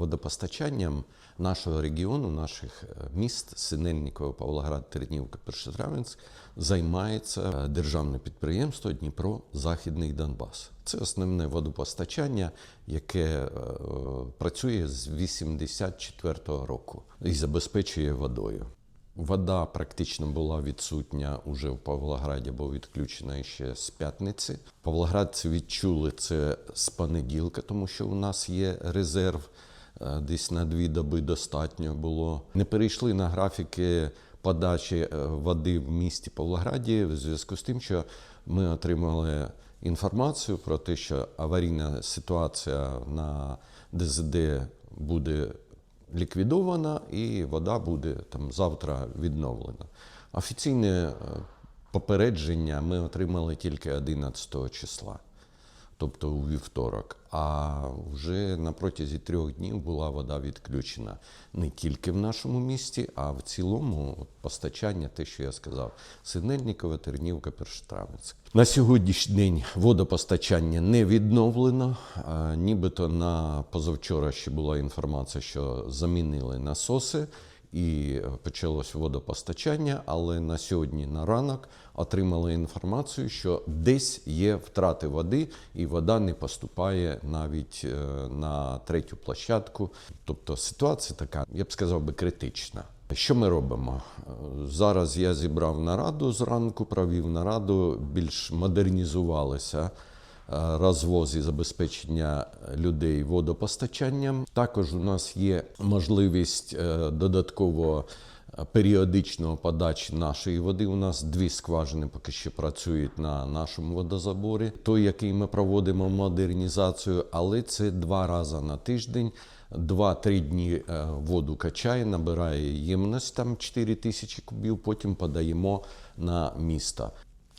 водопостачанням нашого регіону, наших е, міст Синельниково, Павлоград, Тернівка, Першотравенськ займається е, державне підприємство Дніпро Західний Донбас. Це основне водопостачання, яке е, працює з 84-го року і забезпечує водою. Вода практично була відсутня уже в Павлограді, бо відключена ще з п'ятниці. Павлоградці відчули це з понеділка, тому що у нас є резерв. Е, Десь на дві доби достатньо було. Не перейшли на графіки подачі е, води в місті Павлограді в зв'язку з тим, що ми отримали інформацію про те, що аварійна ситуація на ДЗД буде ліквідована, і вода буде там завтра відновлена. Офіційне е, попередження ми отримали тільки 11 числа, тобто у вівторок. А вже на протязі трьох днів була вода відключена не тільки в нашому місті, а в цілому от, постачання, те, що я сказав, Синельникове, Тернівка, Першотравенськ. На сьогоднішній день водопостачання не відновлено. Нібито на позавчора ще була інформація, що замінили насоси і почалось водопостачання, але на сьогодні на ранок отримали інформацію, що десь є втрати води, і вода не поступає навіть е, на третю площадку. Тобто ситуація така, я б сказав би, критична. Що ми робимо? Зараз я зібрав нараду зранку, провів нараду, більш модернізувалися розвоз і забезпечення людей водопостачанням. Також у нас є можливість е, додатково е, періодичного подачі нашої води. У нас дві скважини поки що працюють на нашому водозаборі. Той, який ми проводимо модернізацію, але це два рази на тиждень. Два-три дні е, воду качає, набирає ємність там 4 тисячі кубів, потім подаємо на місто.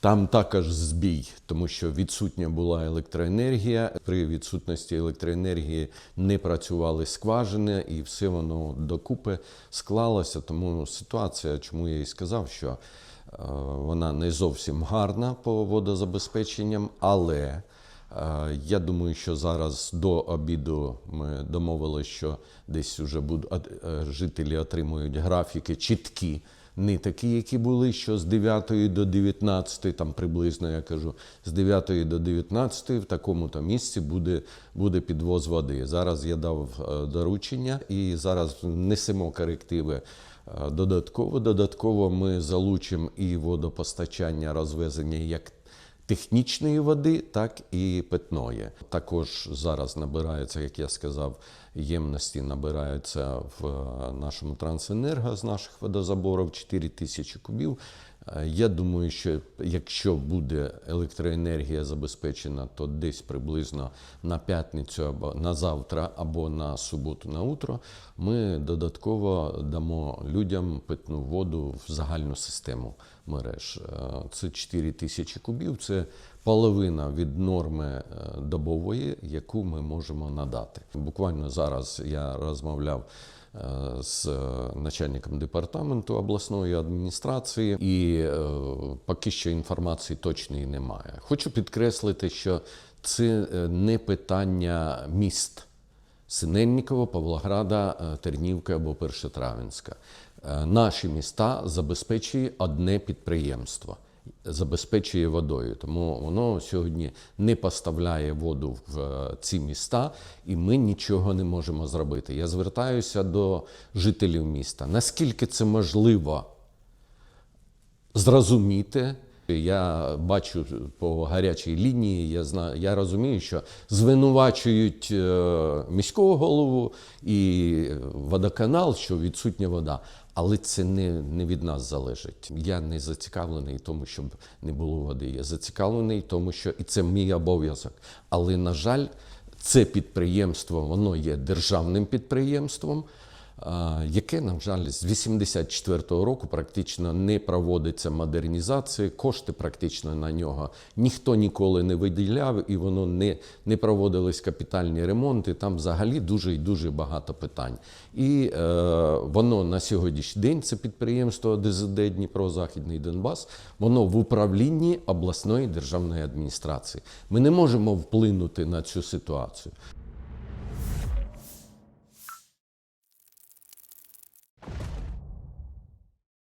Там також збій, тому що відсутня була електроенергія. При відсутності електроенергії не працювали скважини, і все воно докупи склалося. Тому ситуація, чому я і сказав, що е, вона не зовсім гарна по водозабезпеченням, але е, я думаю, що зараз до обіду ми домовилися, що десь вже будуть е, жителі отримують графіки чіткі не такі, які були, що з 9 до 19, там приблизно я кажу, з 9 до 19 в такому-то місці буде, буде підвоз води. Зараз я дав е, доручення і зараз несемо корективи. е, Додатково, додатково ми залучимо і водопостачання, розвезення як технічної води, так і питної. Також зараз набирається, як я сказав, ємності набираються в е, нашому трансенерго з наших водозаборів 4 тисячі кубів. Е, Я думаю, що якщо буде електроенергія забезпечена, то десь приблизно на п'ятницю або на завтра, або на суботу на утро ми додатково дамо людям питну воду в загальну систему мереж. Е, Це 4 тисячі кубів, це половина від норми е, добової, яку ми можемо надати. Буквально зараз я розмовляв з е, начальником департаменту обласної адміністрації, і е, поки що інформації точної немає. Хочу підкреслити, що це е, не питання міст. Синельниково, Павлограда, е, Тернівка або Першотравенська. Е, Наші міста забезпечує одне підприємство, забезпечує водою. Тому воно сьогодні не поставляє воду в е, ці міста, і ми нічого не можемо зробити. Я звертаюся до жителів міста. Наскільки це можливо зрозуміти. Я бачу по гарячій лінії, я знаю, я розумію, що звинувачують е, міського голову і водоканал, що відсутня вода. Але це не, не від нас залежить. Я не зацікавлений тому, щоб не було води. Я зацікавлений тому, що і це мій обов'язок. Але, на жаль, це підприємство, воно є державним підприємством яке, на жаль, з 84-го року практично не проводиться модернізація, кошти практично на нього ніхто ніколи не виділяв, і воно не, не проводились капітальні ремонти. Там взагалі дуже і дуже багато питань. І е, воно на сьогоднішній день це підприємство ДЗД Дніпро Західний Донбас, воно в управлінні обласної державної адміністрації. Ми не можемо вплинути на цю ситуацію.